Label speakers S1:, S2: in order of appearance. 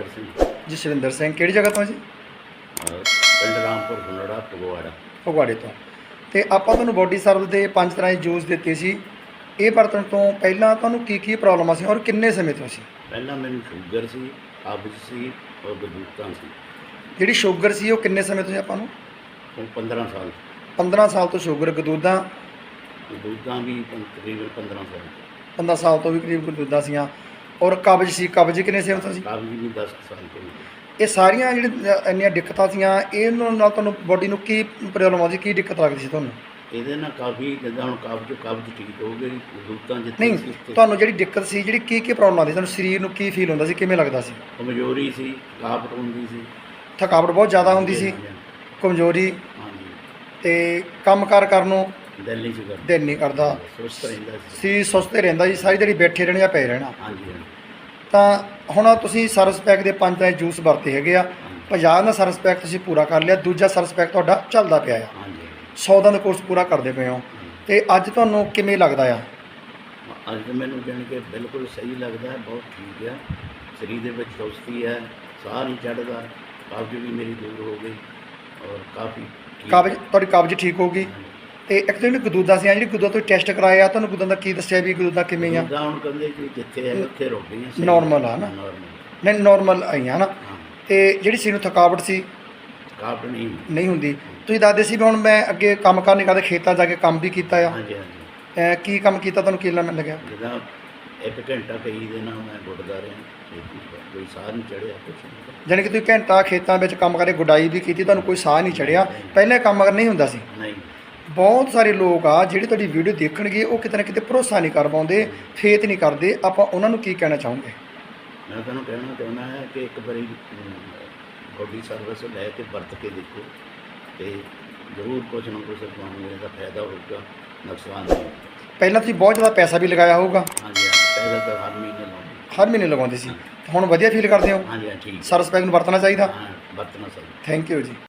S1: ਜਸਵਿੰਦਰ ਸਿੰਘ।
S2: ਜਸਵਿੰਦਰ ਸਿੰਘ ਕਿਹੜੀ ਜਗ੍ਹਾ ਤੋਂ ਜੀ?
S1: ਪਿੰਡ ਰਾਮਪੁਰ ਹੁਨੜਾ ਫਗਵਾੜਾ।
S2: ਫਗਵਾੜੇ ਤੋਂ। ਤੇ ਆਪਾਂ ਤੁਹਾਨੂੰ ਬੋਡੀ ਸਰਵ ਦੇ ਪੰਜ ਤਰ੍ਹਾਂ ਦੇ ਜੂਸ ਦਿੱਤੇ ਸੀ। ਇਹ ਵਰਤਣ ਤੋਂ ਪਹਿਲਾਂ ਤੁਹਾਨੂੰ ਕੀ ਕੀ ਪ੍ਰੋਬਲਮਾਂ ਸੀ ਔਰ ਕਿੰਨੇ ਸਮੇਂ ਤੋਂ ਸੀ?
S1: ਪਹਿਲਾਂ ਮੈਨੂੰ ਸ਼ੂਗਰ ਸੀ ਕਬਜ਼ ਸੀ ਔਰ ਗਦੂਤਾਂ ਸੀ।
S2: ਜਿਹੜੀ ਸ਼ੂਗਰ ਸੀ ਉਹ ਕਿੰਨੇ ਸਮੇਂ ਤੋਂ ਸੀ ਆਪਾਂ ਨੂੰ?
S1: ਹੁਣ 15 ਸਾਲ।
S2: 15 ਸਾਲ ਤੋਂ ਸ਼ੂਗਰ ਗਦੂਦਾਂ
S1: ਗਦੂਤਾਂ ਵੀ ਤਕਰੀਬਨ 15 ਸਾਲ
S2: 15 ਸਾਲ ਤੋਂ ਵੀ ਕਰੀਬ ਗਦੂਦਾਂ ਸੀਆਂ। ਔਰ ਕਬਜ਼ ਸੀ ਕਬਜ਼ ਕਿੰਨੇ ਸਮੇਂ ਤੋਂ ਸੀ
S1: ਕਬਜ਼ ਵੀ 10 ਸਾਲ ਤੋਂ
S2: ਇਹ ਸਾਰੀਆਂ ਜਿਹੜੀਆਂ ਇੰਨੀਆਂ ਦਿੱਕਤਾਂ ਸੀਆਂ ਇਹਨਾਂ ਨਾਲ ਤੁਹਾਨੂੰ ਬੋਡੀ ਨੂੰ ਕੀ ਪ੍ਰੋਬਲਮ ਆਉਂਦੀ ਕੀ ਦਿੱਕਤ ਲੱਗਦੀ ਸੀ ਤੁਹਾਨੂੰ?
S1: ਇਹਦੇ ਨਾਲ ਕਾਫੀ ਜਿੱਦਾਂ ਹੁਣ ਕਬਜ਼ ਕਬਜ਼ ਠੀਕ ਹੋ ਗਈ ਗਦੂਤਾਂ ਜਿੱਥੇ
S2: ਨਹੀਂ
S1: ਸੀ
S2: ਤੁਹਾਨੂੰ ਜਿਹੜੀ ਦਿੱਕਤ ਸੀ ਜਿਹੜੀ ਕੀ ਕੀ ਪ੍ਰੋਬਲਮ ਆਉਂਦੀ ਤੁਹਾਨੂੰ ਸਰੀਰ ਨੂੰ ਕੀ ਫੀਲ ਹੁੰਦਾ ਸੀ ਕਿਵੇਂ ਲੱਗਦਾ ਸੀ?
S1: ਕਮਜ਼ੋਰੀ ਸੀ ਕਾਪਟ ਹੁੰਦੀ ਸੀ।
S2: ਥਕਾਵਟ ਬਹੁਤ ਜ਼ਿਆਦਾ ਹੁੰਦੀ ਸੀ ਕਮਜ਼ੋਰੀ।
S1: ਹਾਂਜੀ।
S2: ਤੇ ਕੰਮਕਾਰ ਕਰਨ ਨੂੰ
S1: ਦਿਲ ਨਹੀਂ ਸੀ ਕਰਦਾ।
S2: ਦਿਲ ਨਹੀਂ ਕਰਦਾ।
S1: ਸੁਸਤ ਰਹਿੰਦਾ ਸੀ।
S2: ਸੀ ਸੁਸਤੇ ਰਹਿੰਦਾ ਜੀ ਸਾਰੀ ਦਿਹਾੜੀ ਬੈਠੇ ਰਹਿਣਾ ਜਾਂ ਪਏ ਰਹਿਣਾ।
S1: ਹਾਂਜੀ।
S2: ਤਾਂ ਹੁਣ ਤੁਸੀਂ ਸਰਵਿਸ ਪੈਕ ਦੇ ਪੰਜ ਤਰ੍ਹਾਂ ਦੇ ਜੂਸ ਵਰਤੇ ਹੈਗੇ ਆ 50 ਦਾ ਸਰਵਿਸ ਪੈਕ ਤੁਸੀਂ ਪੂਰਾ ਕਰ ਲਿਆ ਦੂਜਾ ਸਰਵਿਸ ਪੈਕ ਤੁਹਾਡਾ ਚੱਲਦਾ ਪਿਆ ਆ।
S1: ਹਾਂਜੀ।
S2: 100 ਦਾ ਕੋਰਸ ਪੂਰਾ ਕਰਦੇ ਪਏ ਹੋ। ਤੇ ਅੱਜ ਤੁਹਾਨੂੰ ਕਿਵੇਂ ਲੱਗਦਾ ਆ?
S1: ਅੱਜ ਤਾਂ ਮੈਨੂੰ ਜਾਣ ਕੇ ਬਿਲਕੁਲ ਸਹੀ ਲੱਗਦਾ ਹੈ ਬਹੁਤ ਠੀਕ ਹੈ ਸਰੀਰ ਦੇ ਵਿੱਚ ਚੁਸਤੀ ਹੈ ਸਾਹ ਨਹੀਂ ਚੜਦਾ ਕਬਜ਼ ਵੀ ਮੇਰੀ ਦੂਰ ਹੋ ਗਈ ਔਰ ਕਾਫੀ ਠੀਕ-
S2: ਕਬਜ਼ ਤੁਹਾਡੀ ਕਬਜ਼ ਠੀਕ ਹੋ ਗਈ। ਤੇ ਇੱਕ ਤਾਂ ਜਿਹੜੀ ਗਦੂਦਾ ਸੀ ਜਿਹੜੀ ਗਦੂਦਾ ਤੋਂ ਟੈਸਟ ਕਰਾਇਆ ਤੁਹਾਨੂੰ ਗਦੂਦਾ ਦਾ ਕੀ ਦੱਸਿਆ ਵੀ ਗਦੂਦਾ ਕਿਵੇਂ ਆ?
S1: ਹੁਣ ਕਹਿੰਦੇ ਕਿ ਜਿੱਥੇ ਹੈ ਉੱਥੇ ਰੁਕ ਗਈਆਂ
S2: Normal ਆ ਨਾ?
S1: ਨਾਰਮਲ
S2: ਨਹੀਂ ਨਾਰਮਲ ਆਈਆਂ ਨਾ?
S1: ਹਾਂ।
S2: ਤੇ ਜਿਹੜੀ ਸੀ ਨੂੰ ਥਕਾਵਟ ਸੀ?
S1: ਕਾਫੀ ਨਹੀਂ
S2: ਨਹੀਂ ਹੁੰਦੀ। ਤੁਸੀਂ ਦੱਸਦੇ ਸੀ ਵੀ ਹੁਣ ਮੈਂ ਅੱਗੇ ਕੰਮ ਕਰ ਨਹੀਂ ਕਰਦਾ ਖੇਤਾਂ ਜਾ ਕੇ ਕੰਮ ਵੀ ਕੀਤਾ ਆ।
S1: ਹਾਂਜੀ ਹਾਂਜੀ।
S2: ਕੀ ਕੰਮ ਕੀਤਾ ਤੁਹਾਨੂੰ ਕੀ ਲੱਗ ਲੱਗਿਆ?
S1: ਜਿੱਦਾਂ ਇੱਕ ਘੰਟਾ ਕਈ ਦੇ ਨਾਲ ਮੈਂ ਗੁੱਟਦਾ ਰਿਹਾ। ਕੋਈ ਸਾਹ ਨਹੀਂ ਚੜਿਆ ਨਹੀਂ।
S2: ਜਾਣੀ ਕਿ ਤੁਸੀਂ ਘੰਟਾ ਖੇਤਾਂ ਵਿੱਚ ਕੰਮ ਕਰੇ ਗੁਡਾਈ ਵੀ ਕੀਤੀ ਤੁਹਾਨੂੰ ਕੋਈ ਸਾਹ ਨਹੀਂ ਚੜਿਆ। ਪਹਿਲਾਂ ਕੰਮ ਅਗਰ ਨਹੀਂ ਹੁੰਦਾ ਸੀ?
S1: ਨਹੀਂ।
S2: ਬਹੁਤ ਸਾਰੇ ਲੋਕ ਆ ਜਿਹੜੇ ਤੁਹਾਡੀ ਵੀਡੀਓ ਦੇਖਣਗੇ ਉਹ ਕਿਤੇ ਨਾ ਕਿਤੇ ਭਰੋਸਾ ਨਹੀਂ ਕਰ ਪਾਉਂਦੇ ਫੇਥ ਨਹੀਂ ਕਰਦੇ। ਆਪਾਂ ਉਹਨਾਂ ਨੂੰ ਕੀ ਕਹਿਣਾ ਚਾਹੋਗੇ?
S1: ਮੈਂ ਤੁਹਾਨੂੰ ਕਹਿਣਾ ਚਾਹੁੰਦਾ ਹੈ ਕਿ ਇੱਕ ਵਾਰੀ ਬੋਡੀ ਸਰਵਿਸ ਲੈ ਕੇ ਵਰਤ ਕੇ ਦੇਖੋ ਤੇ ਜ਼ਰੂਰ ਕੁਝ ਨਾ ਕੁਝ ਤੁਹਾਨੂੰ ਇਹਦਾ ਫਾਇਦਾ ਹੋਊਗਾ ਨੁਕਸਾਨ ਨਹੀਂ
S2: ਪਹਿਲਾਂ ਤੁਸੀਂ ਬਹੁਤ ਜ਼ਿਆਦਾ ਪੈਸਾ ਵੀ ਲਗਾਇਆ ਹੋਊਗਾ।
S1: ਹਾਂਜੀ ਹਾਂਜੀ ਪਹਿਲਾਂ ਤਾਂ ਹਰ ਮਹੀਨੇ ਲਾਉਂਦੇ।
S2: ਹਰ ਮਹੀਨੇ ਲਗਾਉਂਦੇ ਸੀ। ਹੁਣ ਵਧੀਆ ਫੀਲ ਕਰਦੇ ਹੋ?
S1: ਹਾਂਜੀ ਹਾਂ ਠੀਕ।
S2: ਸਰਸ ਪੈਕ ਨੂੰ ਵਰਤਣਾ ਚਾਹੀਦਾ?
S1: ਹਾਂ ਵਰਤਣਾ ਸਹੀ
S2: ਥੈਂਕ ਯੂ ਜੀ।